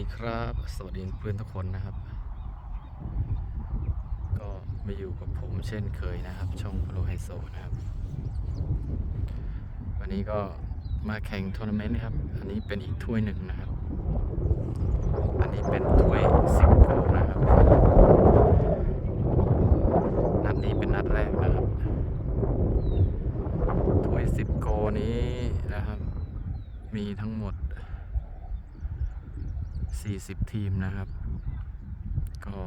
ดีครับ สวัสดีเพื่อนทุกคนนะครับ ก็มาอยู่กับผมเช่นเคยนะครับ ช่องโลไฮโซนะครับ วันนี้ก็มาแข่งทัวร์นาเมนต์นะครับ อันนี้เป็นอีกถ้วยหนึ่งนะครับ อันนี้เป็นถ้วยสิบโกนะครับ นัดนี้เป็นนัดแรกนะครับ ถ้วยสิบโกนี้นะครับ มีทั้งหมด 40 ทีมนะครับ ก็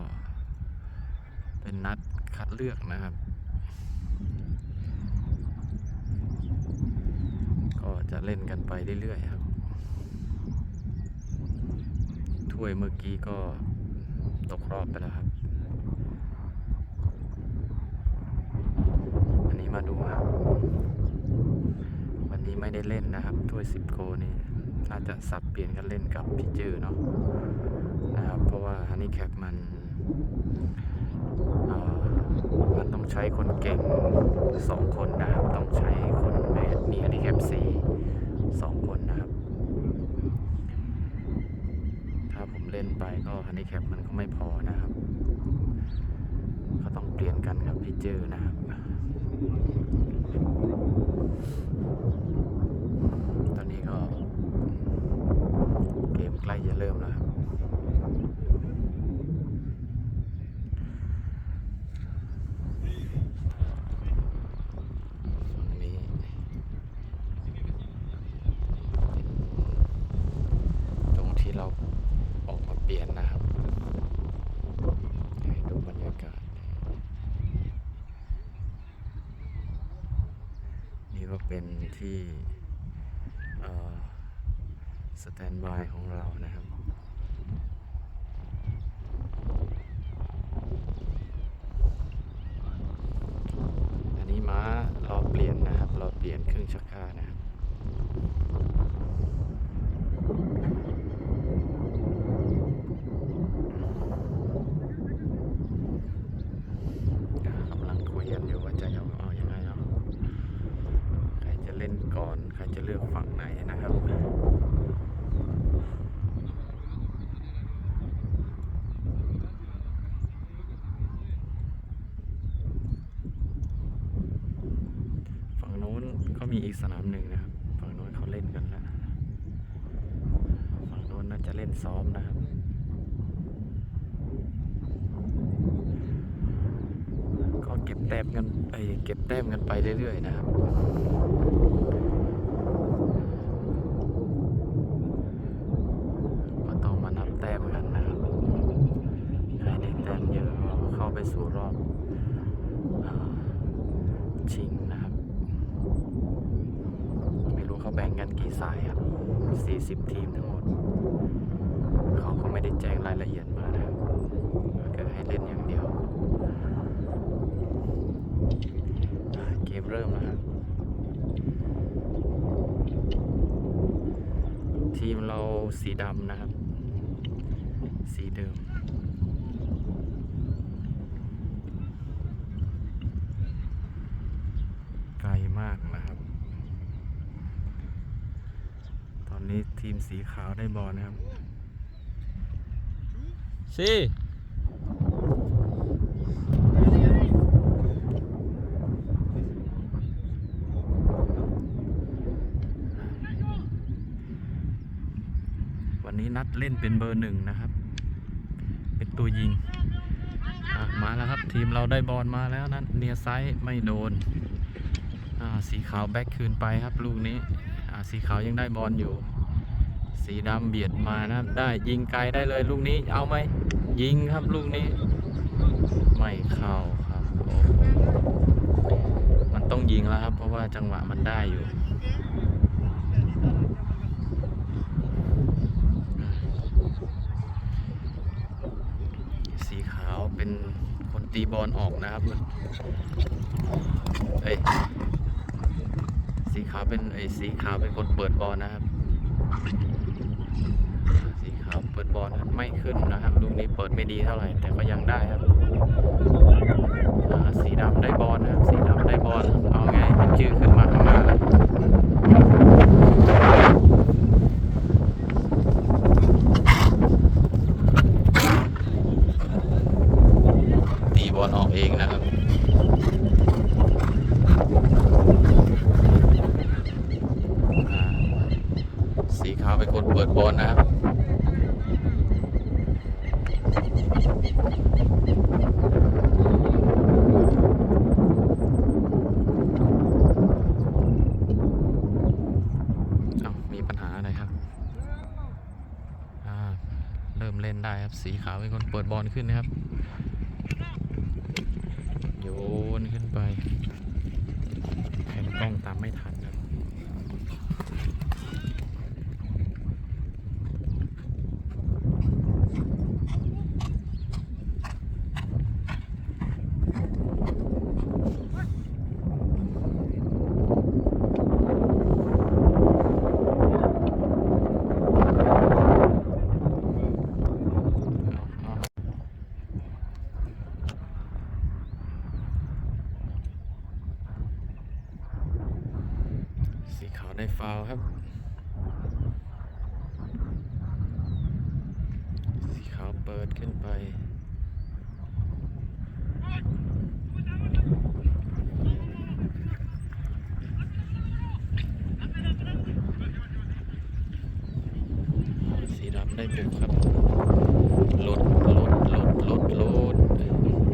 เป็นนัดคัดเลือกนะครับ ก็จะเล่นกันไปเรื่อยๆครับ ถ้วยเมื่อกี้ก็ตกรอบไปแล้วครับ อันนี้มาดูครับ วันนี้ไม่ได้เล่นนะครับ ถ้วย10โกนี้ น่าจะสับเปลี่ยนกันเล่นกับพี่จื้อเนาะนะครับเพราะว่าฮันนี่แคปมันเอ่อมันต้องใช้คนเก่งสองคนนะครับ ต้องใช้คนมีฮันนี่แคปสี่สองคนนะครับ ถ้าผมเล่นไปก็ฮันนี่แคปมันก็ไม่พอนะครับก็ต้องเปลี่ยนกันกับพี่จื้อนะครับตอนนี้ก็ ใกล้จะเริ่มแล้วครับฝั่งนี้เป็นที่ สแตนบายของเรานะครับอันนี้ม้ารอเปลี่ยนนะครับรอเปลี่ยนเครื่องชักข้านะครับ กำลังคุยกันอยู่ว่าจะเอาเอายังไงเนาะ ใครจะเล่นก่อน ใครจะเลือกฝั่งไหนนะครับ ฝั่งโน้นก็มี อีกสนามหนึ่งนะครับ ฝั่งโน้นเขาเล่นกันแล้ว ฝั่งโน้นน่าจะเล่นซ้อมนะครับก็เก็บแต้มกันไปเก็บแต้มกันไปเรื่อยๆนะครับ ก็ต้องมานับแต้มกันนะครับ ใครได้แต้มเยอะก็เข้าไปสู่รอบอาชิงนะครับ ไม่รู้เขาแบ่งกันกี่สายครับ 40 ทีมทั้งหมด เขาก็ไม่ได้แจ้งรายละเอียดมานะครับก็คือให้เล่นอย่างเดียว เกมเริ่มแล้วครับ ทีมเรา สีดำนะครับ สีเดิม ไกลมากนะครับ ตอนนี้ทีมสีขาวได้บอลนะครับสิ วั นัดเล่นเป็นเบอร์หนึ่งนะครับ เป็นตัวยิงมาแล้วครับทีมเราได้บอลมาแล้วนั้นเนียไซด์ไม่โดนสีขาวแบ็คคืนไปครับลูกนี้สีขาวยังได้บอลอยู่ สีดำเบียดมานะครับ ได้ยิงไกลได้เลยลูกนี้เอาไหมยิงครับลูกนี้ ไม่เข้าครับมันต้องยิงแล้วครับ เพราะว่าจังหวะมันได้อยู่ สีขาวเป็นคน ตีบอลออกนะครับเอ้ยสีขาวเป็นไอ้สีขาวเป็นคนเปิดบอลนะครับ สีขาวเปิดบอลไม่ขึ้นนะครับลูกนี้เปิดไม่ดีเท่าไหร่แต่ก็ยังได้ครับสีดำได้บอลนะครับ สีดำได้บอลเอาไงเป็นชื่อขึ้นมา เริ่มเล่นได้ครับ สีขาวเป็นคนเปิดบอลขึ้นนะครับาวได้ฟาวครับ สีขาวเปิดขึ้นไปสีดำได้บุกครับลดลดลดลดลด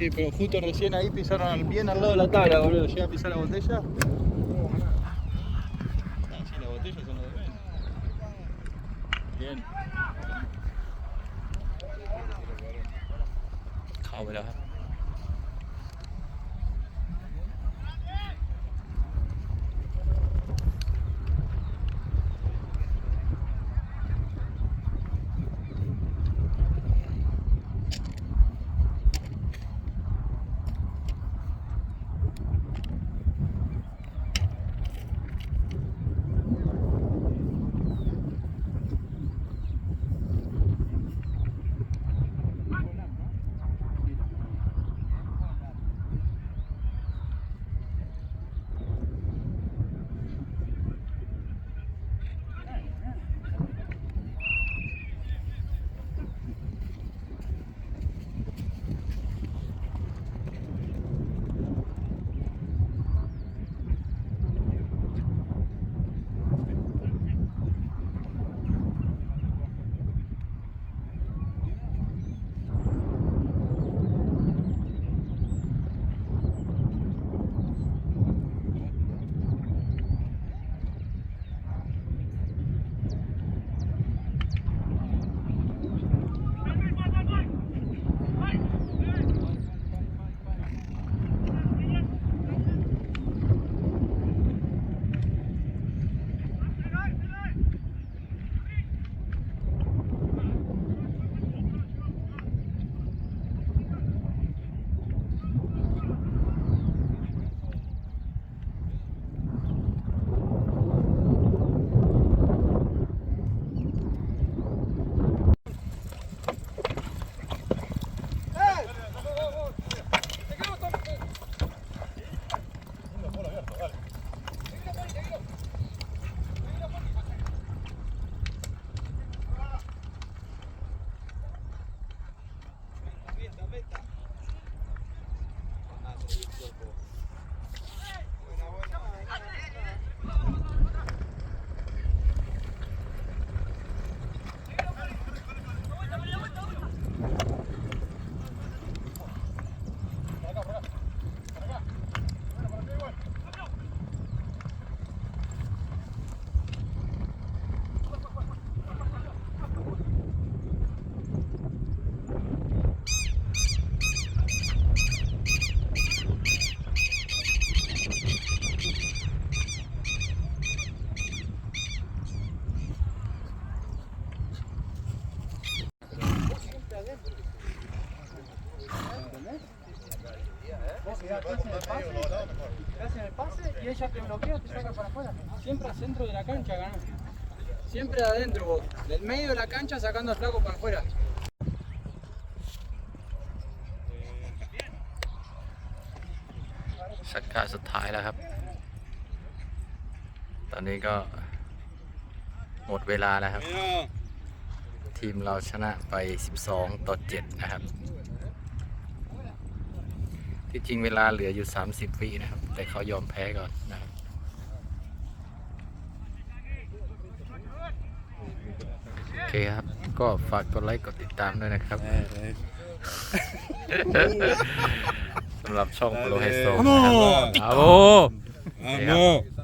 Sí, pero justo recién ahí pisaron bien al lado de la tabla, boludo. Llega a pisar la botella. El pase y ella te bloquea, te saca para afuera. Siempre al centro de la cancha ganó. Siempre adentro vos, del medio de la cancha sacando al flaco para afuera. ชักการสุดท้ายแล้วครับ ตอนนี้ก็หมดเวลาแล้วครับ ทีมเราชนะไป 12 ต่อ 7 นะครับ ที่จริงเวลาเหลืออยู่ 30 วินะครับ แต่เขายอมแพ้ก่อนนะครับโอเคครับ ก็ฝากกดไลค์กดติดตามด้วยนะครับสำหรับช่องโปรไฮโซนะครับ Vamos เอาโอเคครับ Vamos.